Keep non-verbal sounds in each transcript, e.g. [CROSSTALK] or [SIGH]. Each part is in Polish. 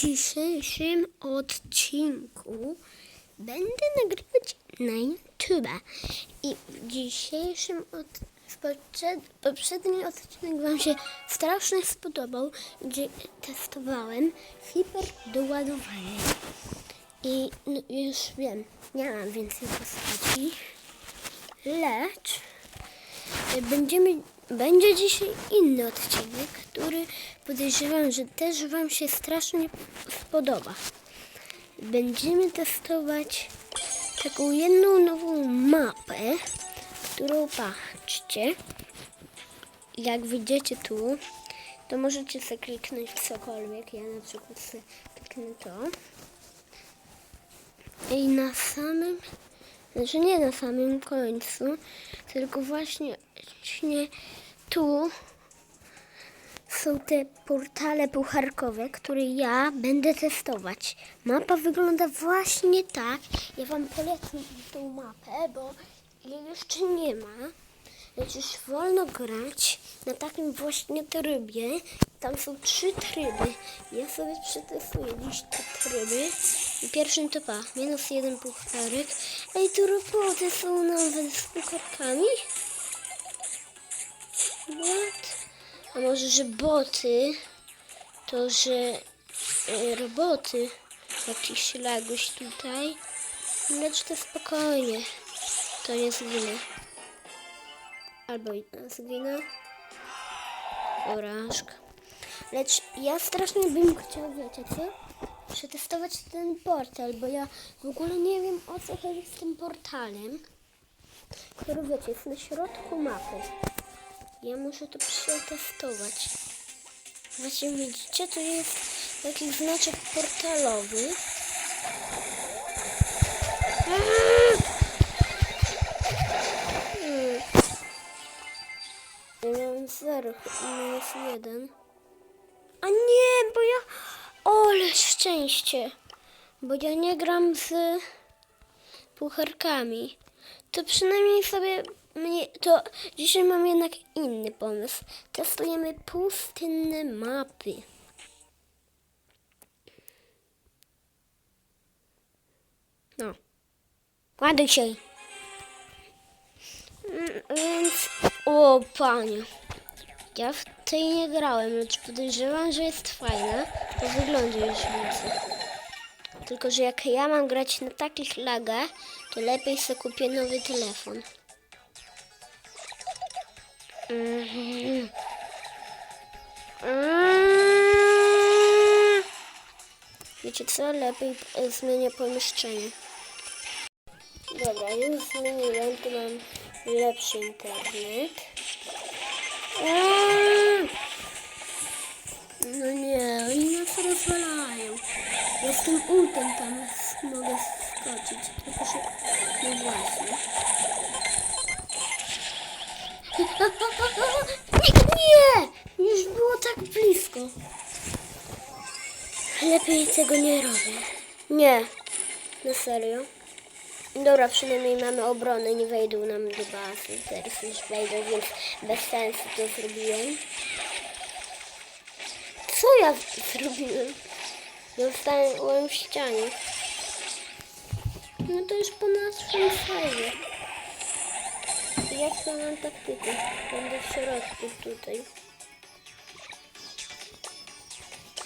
dzisiejszym odcinku będę nagrywać na YouTube. I w dzisiejszym od... w poprzed... poprzedni odcinek Wam się strasznie spodobał, gdzie testowałem hiper doładowanie. I no, już wiem, nie mam więcej postaci, lecz Będziemy, będzie dzisiaj inny odcinek, który podejrzewam, że też Wam się strasznie spodoba. Będziemy testować taką jedną nową mapę, którą patrzcie. Jak wyjdziecie tu, to możecie sobie kliknąć cokolwiek. Ja na przykład sobie kliknę to. I na samym znaczy nie na samym końcu, tylko właśnie, właśnie tu są te portale pucharkowe, które ja będę testować. Mapa wygląda właśnie tak. Ja Wam polecam tą mapę, bo jej jeszcze nie ma. Lecz już wolno grać na takim właśnie trybie. Tam są trzy tryby. Ja sobie przetestuję dziś te tryby. I pierwszym to pa, minus jeden pucharek. Ej, tu roboty są nawet z pucharkami? A może, że boty? To, że e, roboty. Jakiś laguś tutaj. Lecz to spokojnie. To nie zginę. Albo i zginę. Porażka. Lecz ja strasznie bym chciał, wiecie co? Przetestować ten portal, bo ja w ogóle nie wiem o co chodzi z tym portalem. Który wiecie, jest na środku mapy. Ja muszę to przetestować. Właśnie widzicie, tu jest taki znaczek portalowy. Ja miałem 0, minus 1. A nie, bo ja... Ole szczęście! Bo ja nie gram z pucharkami. To przynajmniej sobie mnie... To dzisiaj mam jednak inny pomysł. Testujemy pustynne mapy. No. Ładuj się. Mm, Więc... O, panie. Ja w tej nie grałem, lecz podejrzewam, że jest fajna. Po wyglądzie już widzę. Tylko, że jak ja mam grać na takich lagach, to lepiej sobie kupię nowy telefon. Mhm. Mm. Wiecie co? Lepiej e, zmienię pomieszczenie. Dobra, już zmieniłem, tu mam lepszy internet. Eee! No nie, oni nas rozwalają. Ja z tym ultem tam mogę skoczyć. Tylko że... No właśnie. Nie, nie! Już było tak blisko. Lepiej tego nie robię. Nie, na serio. Dobra, przynajmniej mamy obronę, nie wejdą nam do bazy. Teraz już wejdą, więc bez sensu to zrobiłem. Co ja zrobiłem? Zostałem w ścianie. No to już po naszym sajdzie. Jak to mam taktykę? Będę w środku tutaj.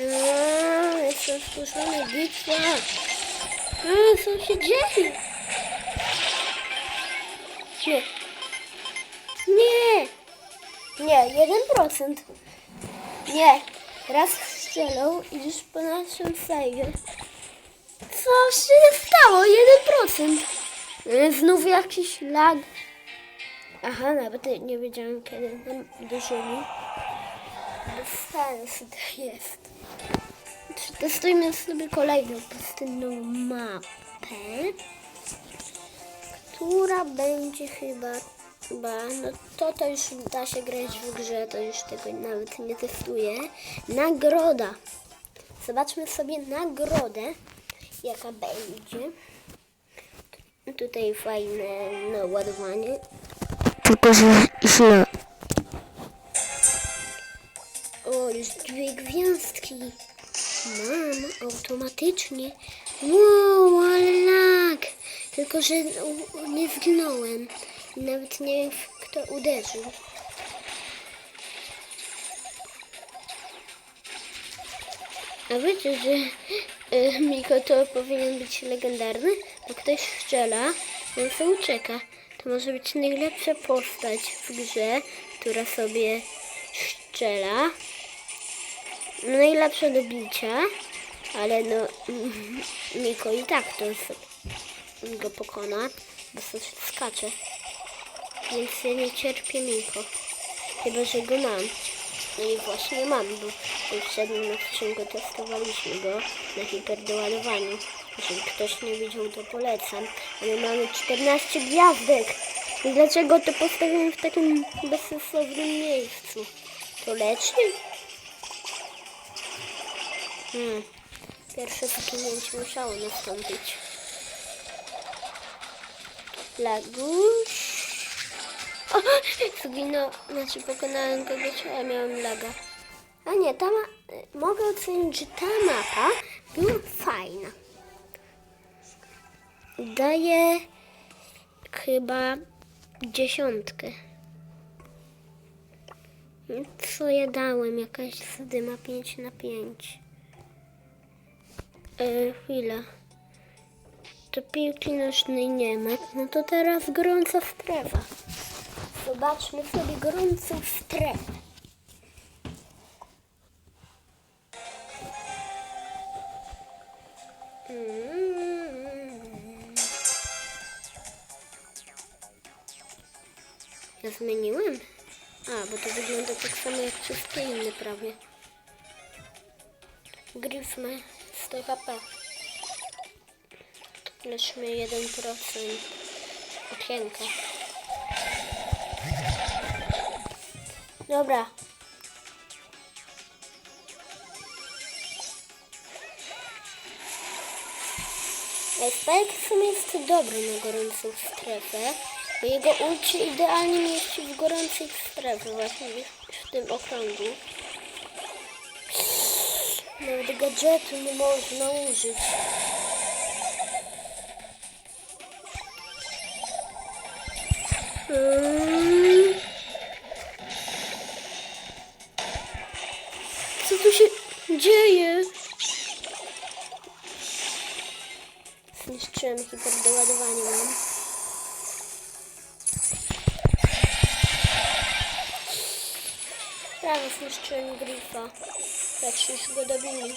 Aaa, jest rozpuszczona bitwa. A, co się dzieje? Nie. Nie. Nie, 1%. Nie. Raz strzelał i już po naszym sejwie. Co się stało? 1%. E, Znów jakiś lag. Aha, nawet nie wiedziałem kiedy nam uderzyli. Bez sensu to jest. Testujmy sobie kolejną pustynną mapę która będzie chyba, chyba, no to to już da się grać w grze, to już tego nawet nie testuję. Nagroda. Zobaczmy sobie nagrodę, jaka będzie. Tutaj fajne no, ładowanie. Tylko, że źle. O, już dwie gwiazdki. Mam automatycznie. Wow, ale lag. Tylko, że nie zginąłem. Nawet nie wiem, kto uderzył. A wiecie, że y, Miko to powinien być legendarny? Bo ktoś strzela, on sobie ucieka. Może być najlepsza postać w grze, która sobie strzela. Najlepsza do bicia, ale no [LAUGHS] Miko i tak to go pokona, bo sobie skacze. Więc ja nie cierpię Miko. Chyba, że go mam. No i właśnie mam, bo w przednim odcinku testowaliśmy go na hiperdoładowaniu. Jeżeli ktoś nie widział, to polecam. Ale mamy 14 gwiazdek. Dlaczego to postawiłem w takim bezsensownym miejscu? To leczy? Hmm. Pierwsze zginięcie musiało nastąpić. Laguś. O, zginął, znaczy pokonałem kogoś, a miałem laga. A nie, ta ma, mogę ocenić, że ta mapa była fajna. Daję chyba dziesiątkę. Co ja dałem? Jakaś zadyma 5 na 5. E, chwila. To piłki nożnej nie ma. No to teraz gorąca strefa. Zobaczmy sobie gorącą strefę. Ja zmieniłem? A, bo to wygląda tak samo jak wszystkie inne prawie. Gryf ma 100 HP. Leczmy 1% okienka. Dobra. Spike w sumie jest dobry na gorącą strefę, jego ulci idealnie mieści w gorącej strefie właśnie w tym okrągu. Nawet gadżetu nie można użyć. Mm. Co tu się dzieje? Zniszczyłem hiperdoładowanie mam. Zniszczyłem grifa. Jak już go dobili.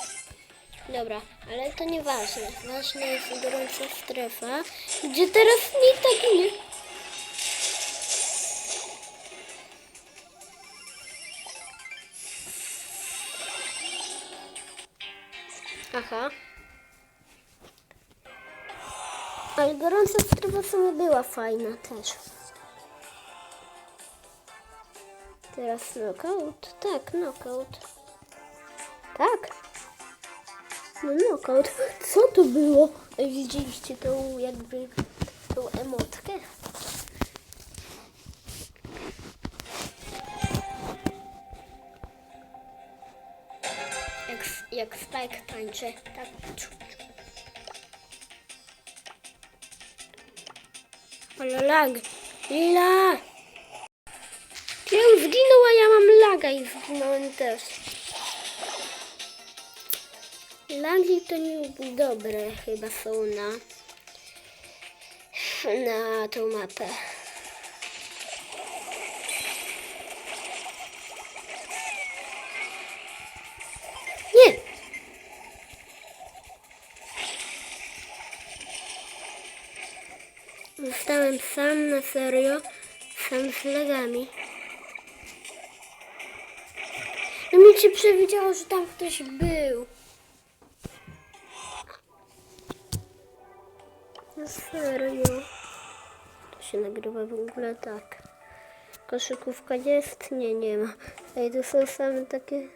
Dobra, ale to nieważne. Ważna jest gorąca strefa, gdzie teraz nikt tak nie. Aha. Ale gorąca strefa sumie była fajna też. Teraz knockout? Tak, knockout. Tak. No knockout. [LAUGHS] Co to było? Widzieliście tą jakby tą emotkę? Jak, jak Spike tańczy. Tak. Ale lag. Lila! Już zginął, a ja mam laga i zginąłem też. Lagi to nie dobre chyba są na na tą mapę. Zostałem sam na serio, sam z legami. No mi się przewidziało, że tam ktoś był. No serio. To się nagrywa w ogóle tak. Koszykówka jest? Nie, nie ma. Ej, to są same takie...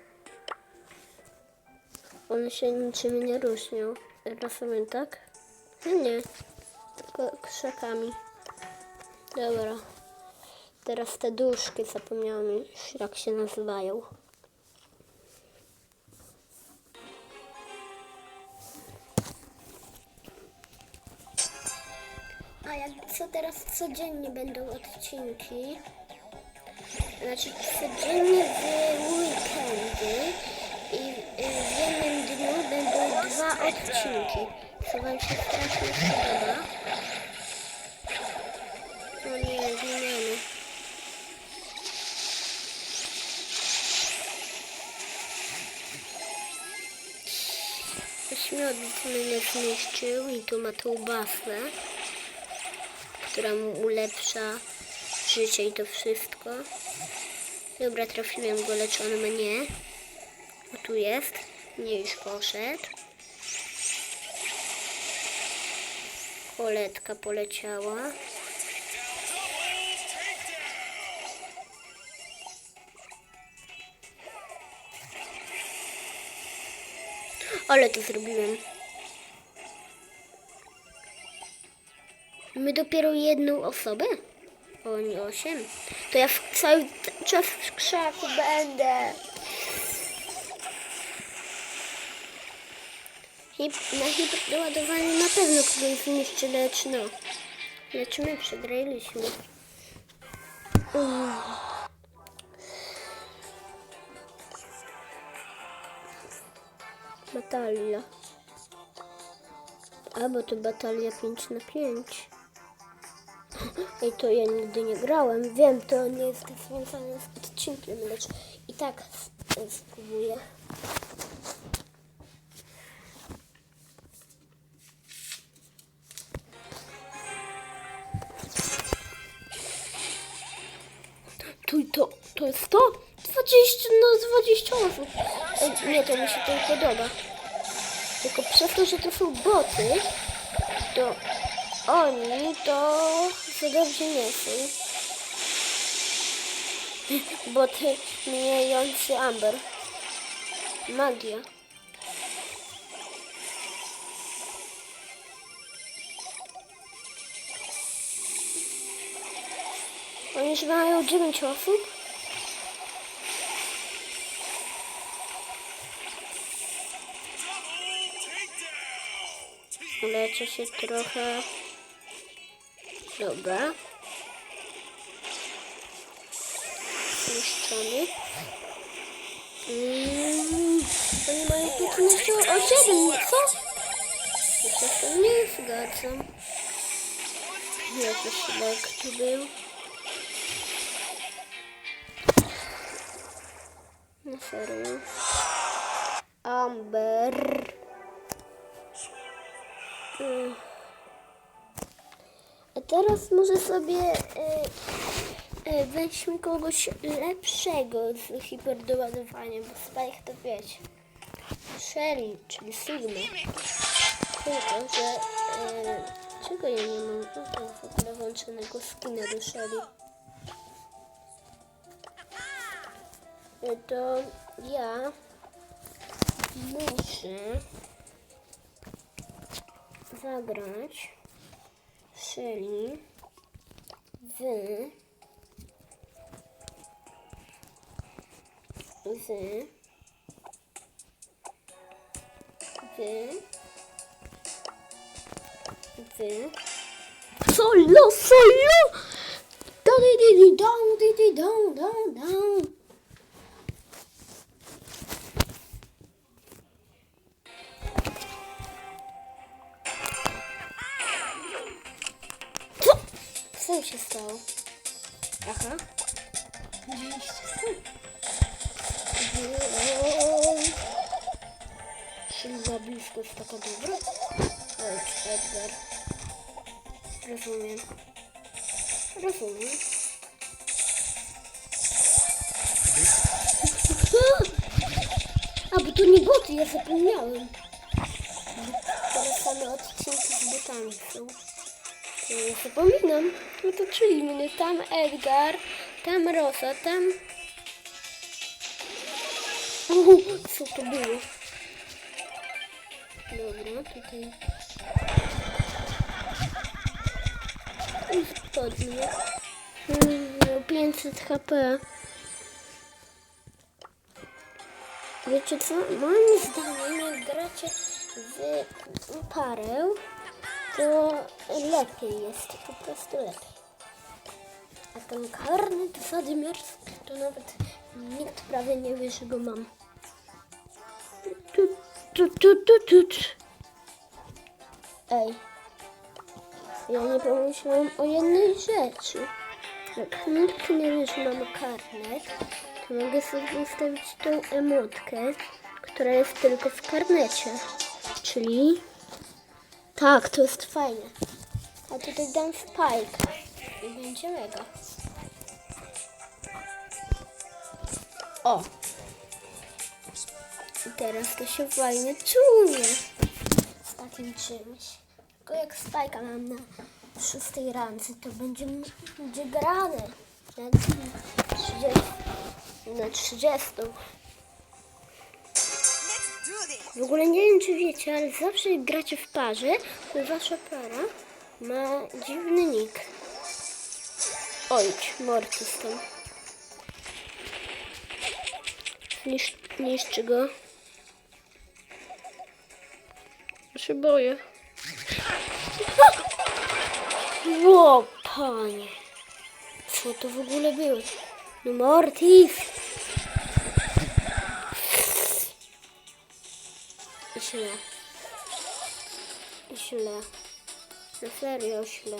One się niczym nie różnią. Rozumiem, tak? No nie. Tylko krzakami. Dobra. Teraz te duszki zapomniałam jak się nazywają. A jak co teraz codziennie będą odcinki? Znaczy codziennie w weekendy i y, w jednym dniu będą dwa odcinki. Co wam się strasznie spodoba? O nie, zmieniamy. Ośmiornic mnie zniszczył i tu ma tą basę, która mu ulepsza życie i to wszystko. Dobra, trafiłem go, lecz on mnie. O, tu jest. Nie, już poszedł. Poletka poleciała. Ale to zrobiłem. My dopiero jedną osobę? O, nie osiem. To ja w cały czas w krzaku będę. Hip, na hiperdoładowaniu na pewno kogoś zniszczy, lecz no. Lecz my przegraliśmy. Batalia. A, bo to batalia 5 na 5. Ej, to ja nigdy nie grałem. Wiem, to nie jest związane z odcinkiem, lecz i tak spróbuję. Tu to, to jest to? 20 na 20 osób. Ej, nie, to mi się to podoba. Tylko przez to, że to są boty, to oni to za dobrze nie są. Boty mijający Amber. Magia. Oni już mają 9 osób. Leczę się trochę. Dobra. Zniszczony. Mm, oni mają 15 o 7, co? Ja się z tym nie zgadzam. Jakiś lek tu był. Na serio. Amber. Mm. Teraz może sobie e, e, weźmy kogoś lepszego z hiperdoładowaniem, bo Spike to wiecie. Sherry, czyli Sigma. Tylko, że e, czego ja nie mam tutaj w ogóle włączonego skina do Sherry? E, To ja muszę zagrać czyli z, z, z, z, solo, solo, down, down, down, down, down. Co się stało? Aha. Czyli za blisko jest taka dobra? Chodź, Edgar. Rozumiem. Rozumiem. A, bo to nie boty, ja zapomniałem. Teraz same odcinki z botami są. To ja zapominam. No to czyli mnie tam Edgar, tam Rosa, tam... Uhu, co to było? Dobra, tutaj... Spodnie. Mm, 500 HP. Wiecie co? Moim zdaniem jak gracie w parę, to lepiej jest, po prostu lepiej. A ten karny to Władimirsky, to nawet nikt prawie nie wie, że go mam. Tu, tu, tu, tu, tu, tu. Ej, ja nie pomyślałam o jednej rzeczy. Jak nikt nie wie, że mam karnet, to mogę sobie ustawić tą emotkę, która jest tylko w karnecie. Czyli... Tak, to jest fajne. A tutaj dam spajka i będzie mega. O! I teraz to się fajnie czuje z takim czymś. Tylko jak spajka mam na szóstej randce, to będzie, będzie grane. Na 30. Na 30. W ogóle nie wiem, czy wiecie, ale zawsze jak gracie w parze, to wasza para ma dziwny nick. Ojdź, Mortis tam. Nisz, niszczy go. Ja się boję. Ło, panie. Co to w ogóle było? No Mortis! Na serio źle.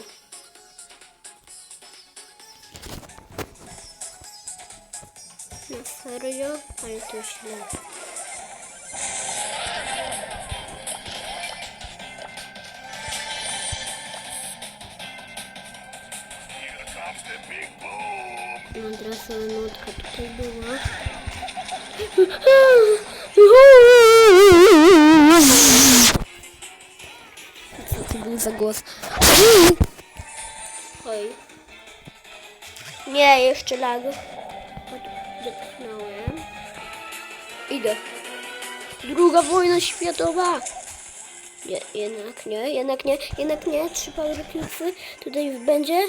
Na serio? Ale to źle. No od razu nutka Nie, jeszcze lag. Wypchnąłem. Idę. Druga wojna światowa. Nie, jednak nie, jednak nie, jednak nie. Trzy power cubesy. Tutaj będzie.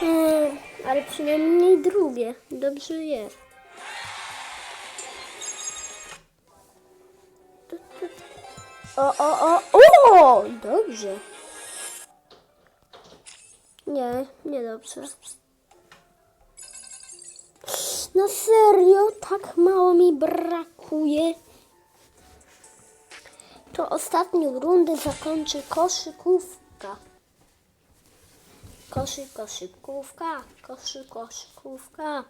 Hmm, ale przynajmniej drugie. Dobrze jest. O, o, o, o! Dobrze. Nie, nie dobrze. Na serio? Tak mało mi brakuje. To ostatnią rundę zakończy koszykówka. Koszy, koszykówka, koszy, koszykówka.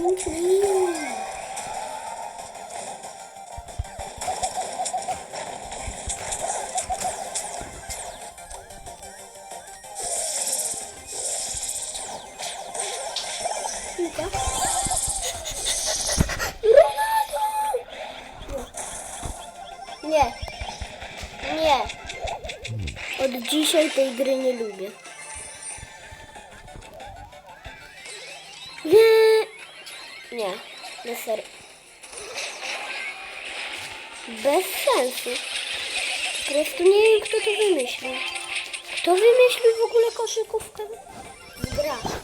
Clean, clean. Piłka. Ronaldo! Nie. Nie. Od dzisiaj tej gry nie lubię. Nie. Nie serio. Bez sensu. Po prostu nie wiem, kto to wymyślił. Kto wymyślił w ogóle koszykówkę w grach?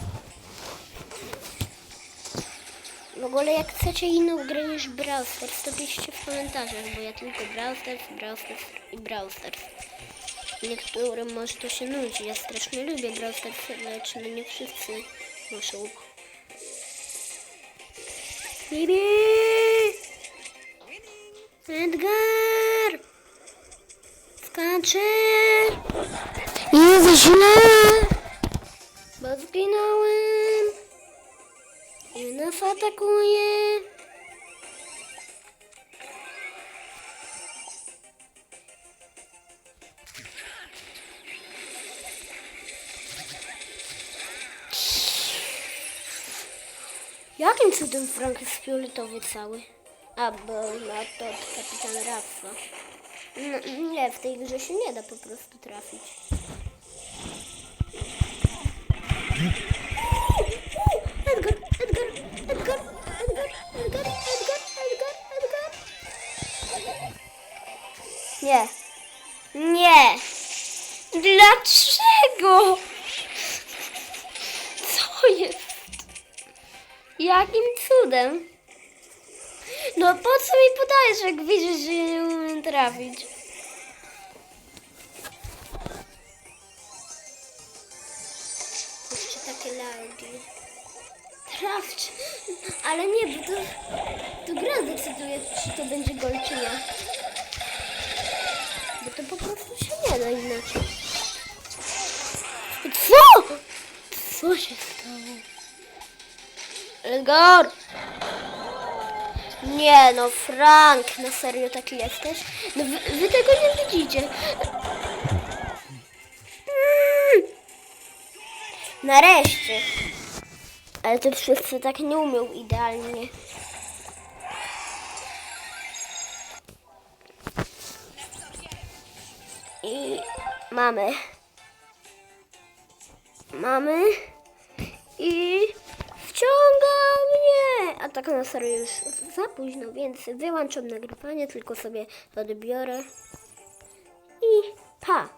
W ogóle jak chcecie inną grę niż Brawl Stars, to piszcie w komentarzach, bo ja tylko Brawl Stars, Brawl Stars i Brawl Stars. Niektórym może to się nudzi. Ja strasznie lubię Brawl Stars, lecz no nie wszyscy muszą. Bibi! Edgar! Skacze! Jest źle! Bo zginąłem! I nas atakuje! Jakim cudem Frank jest fioletowy cały? A, bo ma to kapitan Rafa. No, nie, w tej grze się nie da po prostu trafić. Edgar, Edgar, Edgar, Edgar, Edgar, Edgar, Edgar, Edgar. Nie. Nie. Dlaczego? Co jest? Jakim cudem? No po co mi podajesz, jak widzisz, że nie umiem trafić? Jeszcze takie lagi. Trafć. Ale nie, bo to, to gra decyduje, czy to będzie gol, czy nie. Bo to po prostu się nie da inaczej. Co? Co się stało? Edgar! Nie no, Frank, na serio taki jesteś? No wy, wy tego nie widzicie. Nareszcie. Ale to wszyscy tak nie umiał idealnie. I mamy. Mamy. I wciąga mnie. A tak na serio już za późno, więc wyłączam nagrywanie, tylko sobie odbiorę. I pa.